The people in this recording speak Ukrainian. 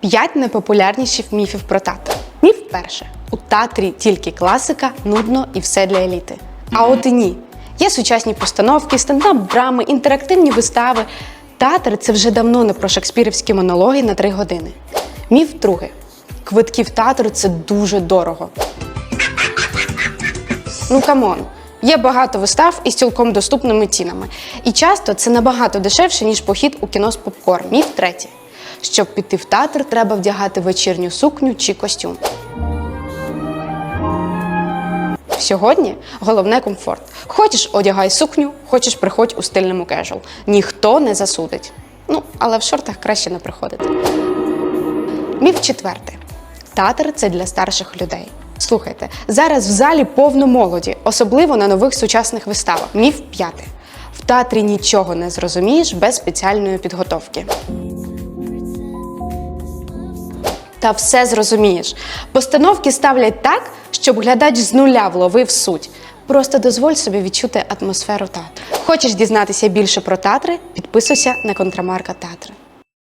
П'ять найпопулярніших міфів про театр. Міф перше. У театрі тільки класика, нудно і все для еліти. А от і ні. Є сучасні постановки, стендап, драми, інтерактивні вистави. Театр це вже давно не про шекспірівські монологи на три години. Міф другий. Квитки в театр це дуже дорого. Ну камон. Є багато вистав із цілком доступними цінами. І часто це набагато дешевше, ніж похід у кіно з попкорн. Міф третій. Щоб піти в театр, треба вдягати вечірню сукню чи костюм. Сьогодні головне комфорт. Хочеш одягай сукню, хочеш приходь у стильному кежуал. Ніхто не засудить. Ну, але в шортах краще не приходити. Міф четвертий. Театр це для старших людей. Слухайте, зараз в залі повно молоді, особливо на нових сучасних виставах. Міф п'ятий. В театрі нічого не зрозумієш без спеціальної підготовки. Та все зрозумієш. Постановки ставлять так, щоб глядач з нуля вловив суть. Просто дозволь собі відчути атмосферу театру. Хочеш дізнатися більше про театри? Підписуйся на контрамарка театри.